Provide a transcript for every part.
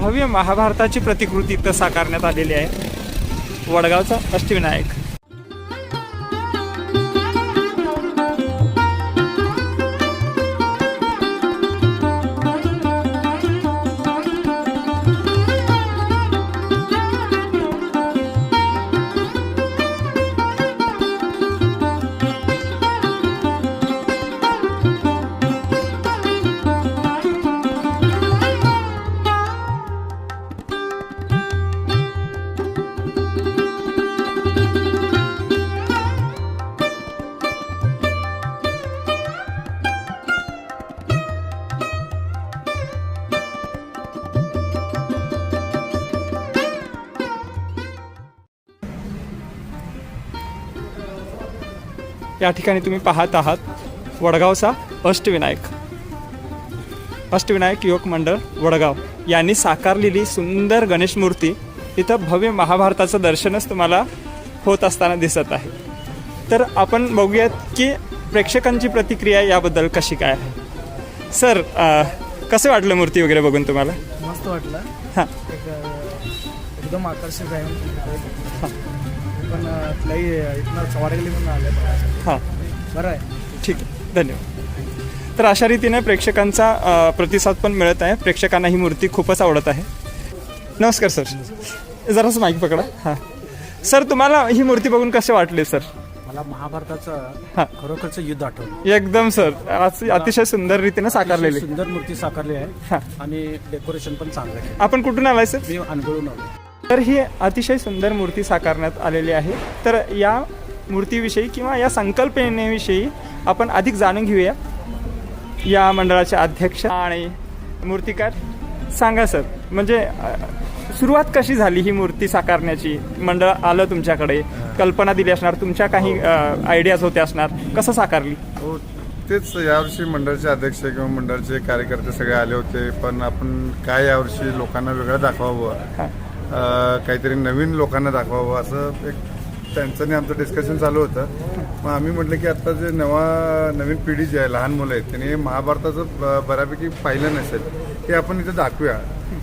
भव्य महाभारताची प्रतिकृती इथं साकारण्यात आलेली आहे. वडगावचा अष्टविनायक. या ठिकाणी तुम्ही पाहत आहात वडगावचा अष्टविनायक. अष्टविनायक युवक मंडळ वडगाव. यांनी साकारलेली सुंदर गणेश मूर्ती इथं भव्य महाभारताचं दर्शनच तुम्हाला होत असताना दिसत आहे. तर आपण बघूयात की प्रेक्षकांची प्रतिक्रिया याबद्दल कशी काय आहे? सर कसं वाटलं मूर्ती वगैरे बघून तुम्हाला? मस्त वाटलं. हां. एकदम आकर्षक आहे. पण लई इथनं सवारगली म्हणून आले हां. बरं आहे. ठीक आहे. धन्यवाद. तर अशा रीतीने प्रेक्षकांचा प्रतिसाद पण मिळत आहे. प्रेक्षकांना ही मूर्ती खूपच आवडत आहे. नमस्कार सर. जरासं माईक पकडा. हां. सर तुम्हाला ही मूर्ती बघून कसे वाटले सर? मला महाभारताचं हां. खरोखरचं युद्ध आठवलं. एकदम सर. आज अतिशय सुंदर रीतीने साकारलेले. सुंदर मूर्ती साकारली आहे. हां. आणि डेकोरेशन पण चांगलं आहे आपण कुठून आलाय सर? मी अनुभवून आलो. तर ही अतिशय सुंदर मूर्ती साकारण्यात आलेली आहे. तर या मूर्तीविषयी किंवा या संकल्पनेविषयी आपण अधिक जाणून घेऊया. या मंडळाचे अध्यक्ष आणि मूर्तिकार सांगा सर म्हणजे सुरुवात कशी झाली ही मूर्ती साकारण्याची? मंडळ आलं तुमच्याकडे कल्पना दिली असणार तुमच्या काही आयडियाज होत्या असणार कसं साकारली? हो तेच यावर्षी मंडळाचे अध्यक्ष किंवा मंडळाचे कार्यकर्ते सगळे आले होते पण आपण काय यावर्षी लोकांना वेगळं दाखवावं? हां. काहीतरी नवीन लोकांना दाखवावं असं एक त्यांचं आणि आमचं डिस्कशन चालू होतं. मग आम्ही म्हटलं की आता जे नवा नवीन पिढी जी आहे लहान मुलं आहेत त्यांनी महाभारताचं बऱ्यापैकी पाहिलं नसेल ते आपण इथं दाखवूया.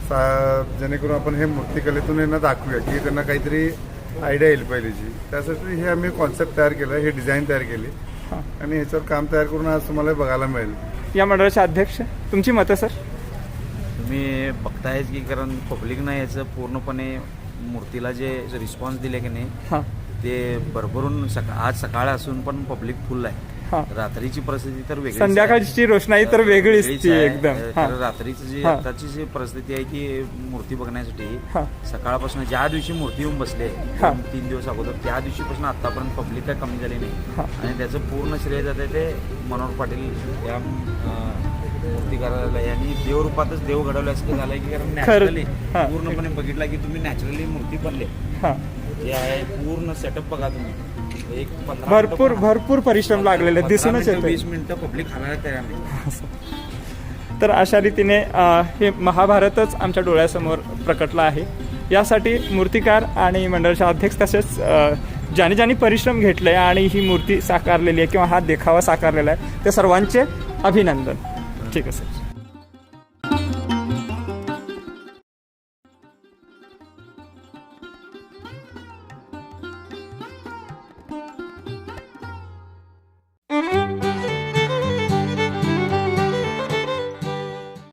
सा- जेणेकरून आपण हे मूर्तिकलेतून यांना दाखवूया की त्यांना काहीतरी आयडिया येईल पहिलीची. त्यासाठी हे आम्ही कॉन्सेप्ट तयार केलं हे डिझाईन तयार केली. आणि ह्याच्यावर काम तयार करून आज तुम्हाला बघायला मिळेल. या मंडळाचे अध्यक्ष तुमची मतं सर? तुम्ही बघतायच की कारण पब्लिकनं याचं पूर्णपणे मूर्तीला जे रिस्पॉन्स दिले की नाही ते भरभरून सका आज सकाळ असून पण पब्लिक फुल आहे. रात्रीची परिस्थिती तर वेगळी संध्याकाळची रोषणाई तर वेगळीच ती एकदम. तर रात्रीची जी. आताची जी परिस्थिती आहे की मूर्ती बघण्यासाठी सकाळपासून ज्या दिवशी मूर्ती येऊन बसले तीन दिवस अगोदर त्या दिवशीपासून आतापर्यंत पब्लिक काय कमी झाली. नाही. आणि त्याचं पूर्ण श्रेय जाते ते मनोहर पाटील या यांनी देवरूपातच देव घडवलं असं झालंय की कारण नॅचरली हा. पूर्णपणे बघितला की तुम्ही नॅचरली मूर्ती बनले. हां. जे आहे पूर्ण सेटअप बघा तुम्ही. एक पंधरा भरपूर भरपूर परिश्रम लागलेले दिसूनच येते वीस मिनिटं पब्लिक खाणार तयार नाही. तर अशा रीतीने अ, हे महाभारतच आमच्या डोळ्यासमोर प्रकटलं आहे. यासाठी मूर्तिकार आणि मंडळाचे अध्यक्ष तसेच अ, ज्याने ज्याने परिश्रम घेतले आणि ही मूर्ती साकारलेली आहे किंवा हा देखावा साकारलेला आहे त्या सर्वांचे अभिनंदन. ठीक आहे सर